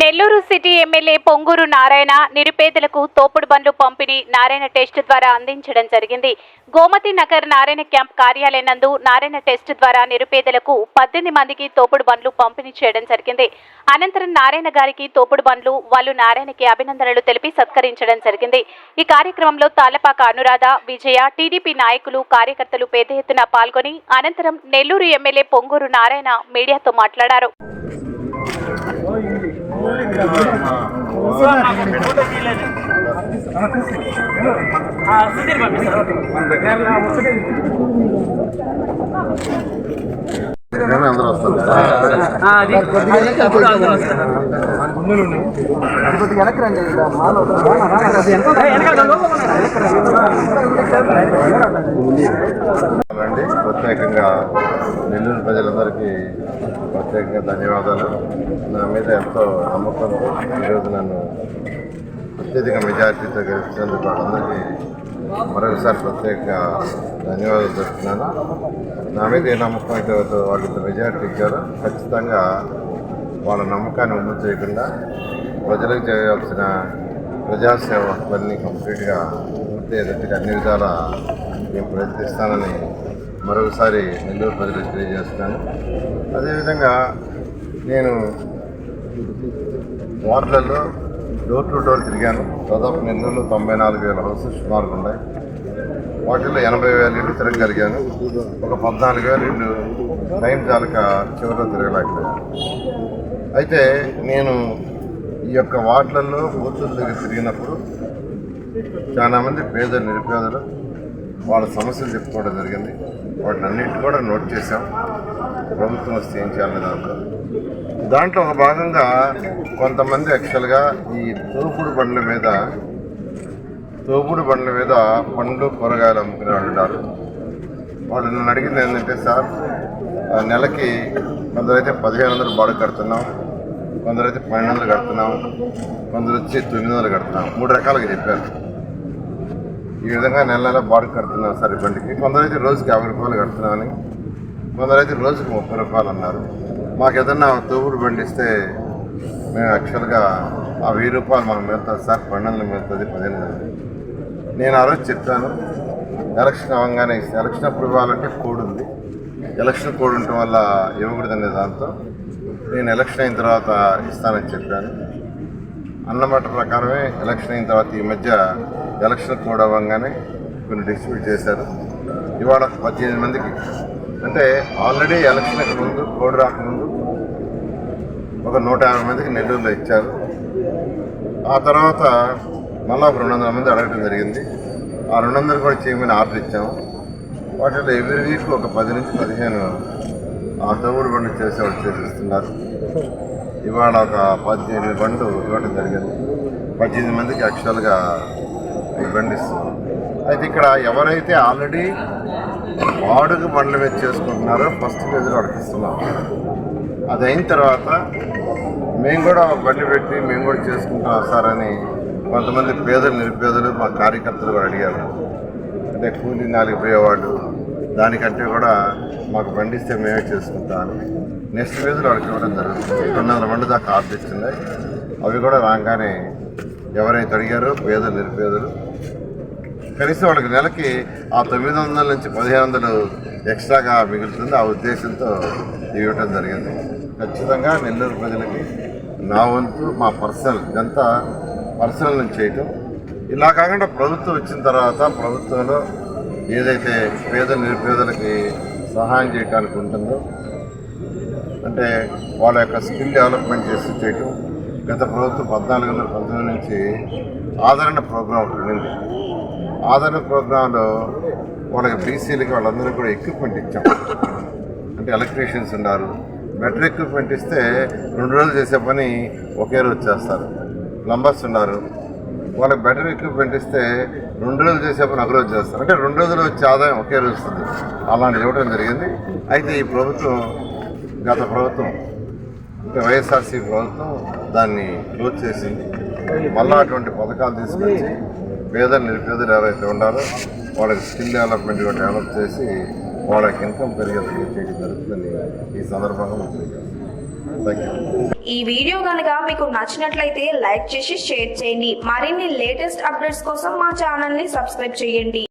Nellore city MLA Ponguru Narayana నిరుపేదలకు తోపుడు బండ్లు పంపిణీ నారాయణ టెస్ట్ ద్వారా అందించడం జరిగింది. గోమతి నగర్ నారాయణ క్యాంప్ కార్యాలయం నందు నారాయణ టెస్ట్ ద్వారా నిరుపేదలకు పద్దెనిమిది మందికి తోపుడు బండ్లు పంపిణీ చేయడం జరిగింది. అనంతరం నారాయణ గారికి తోపుడు బండ్లు వాళ్ళు నారాయణకి అభినందనలు తెలిపి సత్కరించడం జరిగింది. ఈ కార్యక్రమంలో తాలపాక అనురాధ విజయ టీడీపీ నాయకులు కార్యకర్తలు పెద్ద ఎత్తున పాల్గొని అనంతరం నెల్లూరు ఎమ్మెల్యే పొంగూరు నారాయణ మీడియాతో మాట్లాడారు. అందరూ వస్తారు అది అప్పుడు అండి ప్రత్యేకంగా నెల్లూరు ప్రజలందరికీ ప్రత్యేకంగా ధన్యవాదాలు. నా మీద ఎంతో నమ్మకంతో ఈరోజు నన్ను అత్యధిక మెజార్టీతో గెలిచినందుకు వాళ్ళందరికీ మరొకసారి ప్రత్యేకంగా ధన్యవాదాలు చెప్తున్నాను నా మీద ఏ నమ్మకం అయితే వాళ్ళు ఇంత మెజారిటీ ఇచ్చారో ఖచ్చితంగా వాళ్ళ నమ్మకాన్ని ముందు చేయకుండా ప్రజలకు చేయాల్సిన ప్రజాసేవ పని కంప్లీట్గా పూర్తి అయ్యేటట్టుగా అన్ని విధాలా నేను ప్రయత్నిస్తానని మరొకసారి నెల్లూరు ప్రజలకు తెలియజేస్తాను అదేవిధంగా నేను వార్డులలో డోర్ టు డోర్ తిరిగాను. దాదాపు నెల్లూరులో తొంభై నాలుగు వేల హౌసెస్ సుమారుగా ఉన్నాయి వాటిల్లో ఎనభై వేల ఇళ్ళు తిరగలిగాను ఒక పద్నాలుగు వేల ఇళ్ళు టైం చాలక చివరిలో తిరగలేకపోయాను. అయితే నేను ఈ యొక్క వార్డులలో బూతుల దగ్గర తిరిగినప్పుడు చాలా మంది పేద నిరుపేదలు వాళ్ళ సమస్యలు చెప్పుకోవడం జరిగింది. వాటిని అన్నింటి కూడా నోట్ చేశాం. ప్రభుత్వం వస్తే ఏం చేయాలి దాంట్లో దాంట్లో ఒక భాగంగా కొంతమంది యాక్చువల్గా ఈ తోపుడు బండ్ల మీద తోపుడు బండ్ల మీద పండ్లు కూరగాయలు అమ్ముకునే వాళ్ళు ఉన్నారు. వాళ్ళు నన్ను అడిగింది ఏంటంటే సార్ ఆ నెలకి కొందరైతే పదిహేను వందలు బాడీ కడుతున్నాం కొందరైతే పన్నెండు వందలు కడుతున్నాం కొందరు వచ్చి తొమ్మిది వందలు కడుతున్నాం. మూడు రకాలుగా చెప్పారు. ఈ విధంగా నెల నెల బాడీ కడుతున్నాం సార్ ఈ బండికి కొందరైతే రోజుకి యాభై రూపాయలు కడుతున్నామని కొందరైతే రోజుకి ముప్పై రూపాయలు అన్నారు. మాకు ఏదన్నా తోపుడు బండి ఇస్తే మేము యాక్చువల్గా ఆ వెయ్యి రూపాయలు మనకు మిగులుతుంది సార్ పన్నెండు వందలు మిగులుతుంది పదిహేను నేను ఆ రోజు చెప్తాను ఎలక్షన్ అవ్వగానే ఇస్తే ఎలక్షన్ అప్పుడు ఇవ్వాలంటే కోడ్ ఉంది. ఎలక్షన్ కోడ్ ఉండటం వల్ల ఇవ్వకూడదనే దాంతో నేను ఎలక్షన్ అయిన తర్వాత ఇస్తానని చెప్పాను. అన్నమాట ప్రకారమే ఎలక్షన్ అయిన తర్వాత ఈ మధ్య ఎలక్షన్ కోడ్ అవ్వగానే కొన్ని డిస్ట్రిబ్యూట్ చేశారు. ఇవాళ పద్దెనిమిది మందికి. అంటే ఆల్రెడీ ఎలక్షన్కి ముందు కోడ్ రాకముందు ఒక నూట యాభై మందికి నెల్లూరులో ఇచ్చారు. ఆ తర్వాత మళ్ళా ఒక రెండు వందల మంది అడగడం జరిగింది. ఆ రెండు వందలు కూడా చేయమని ఆర్డర్ ఇచ్చాము. వాటిలో ఎవ్రీ వీక్ ఒక పది నుంచి పదిహేను ఆ తోడు బండి చేసేవాళ్ళు చేసిస్తున్నారు. ఇవాళ ఒక పద్దెనిమిది బండ్లు ఇవ్వడం జరిగింది. పద్దెనిమిది మందికి యాక్చువల్గా ఈ బండి అయితే ఇక్కడ ఎవరైతే ఆల్రెడీ వాడుక బండ్ల మీద చేసుకుంటున్నారో ఫస్ట్ పేజీలో అడిగిస్తున్నాం అది అయిన తర్వాత మేము కూడా బండి పెట్టి మేము కూడా చేసుకుంటాం సార్ అని కొంతమంది పేదలు నిరుపేదలు మా కార్యకర్తలు కూడా అడిగారు. అంటే కూలీ నాలుగు పోయేవాళ్ళు దానికంటే కూడా మాకు బండి ఇస్తే మేమే చేసుకుంటాను నెక్స్ట్ ఫేజ్లో వాడికి ఇవ్వడం జరుగుతుంది. రెండు వందల బండి దాకా ఆర్డర్ ఇచ్చింది అవి కూడా రాగానే ఎవరైతే అడిగారో పేదలు నిరుపేదలు కనీసం వాళ్ళకి నెలకి ఆ తొమ్మిది వందల నుంచి పదిహేను వందలు ఎక్స్ట్రాగా మిగులుతుంది. ఆ ఉద్దేశంతో ఇవ్వటం జరిగింది. ఖచ్చితంగా నెల్లూరు ప్రజలకి నా వంతు మా పర్సనల్ ఇదంతా పర్సనల్ నుంచి చేయటం. ఇలా కాకుండా ప్రభుత్వం వచ్చిన తర్వాత ప్రభుత్వంలో ఏదైతే పేద నిరుపేదలకి సహాయం చేయడానికి ఉంటుందో అంటే వాళ్ళ యొక్క స్కిల్ డెవలప్మెంట్ చేసి చేయటం గత ప్రభుత్వం పద్నాలుగు వందల పంతొమ్మిది నుంచి ఆదరణ ప్రోగ్రాం ఉండింది. ఆదరణ ప్రోగ్రాంలో వాళ్ళకి బీసీలకి వాళ్ళందరూ కూడా ఎక్విప్మెంట్ ఇచ్చాం. అంటే ఎలక్ట్రీషియన్స్ ఉన్నారు. బెటర్ ఎక్విప్మెంట్ ఇస్తే రెండు రోజులు చేసే పని ఒకే రోజు చేస్తారు. ప్లంబర్స్ ఉన్నారు. వాళ్ళకి బెటర్ ఎక్విప్మెంట్ ఇస్తే రెండు రోజులు చేసే పని ఒక రోజు చేస్తారు. అంటే రెండు రోజులు వచ్చే ఆదాయం ఒకే రోజు వస్తుంది. అలాంటి ఇవ్వడం జరిగింది. అయితే ఈ ప్రభుత్వం గత ప్రభుత్వం వైఎస్ఆర్సీ ప్రభుత్వం దాన్ని క్లోజ్ చేసింది మళ్ళా అటువంటి పథకాలు తీసుకొచ్చి పేద నిరుపేదలు ఎవరైతే ఉన్నారో వాళ్ళకి స్కిల్ డెవలప్మెంట్ కూడా డెవలప్ చేసి వాళ్ళకి ఇన్కమ్ పెరిగేది చేయడం జరుగుతుందని ఈ సందర్భంగా ఈ వీడియో కనుక మీకు నచ్చినట్లయితే లైక్ చేసి షేర్ చేయండి. మరిన్ని లేటెస్ట్ అప్డేట్స్ కోసం మా ఛానల్ని సబ్స్క్రైబ్ చేయండి.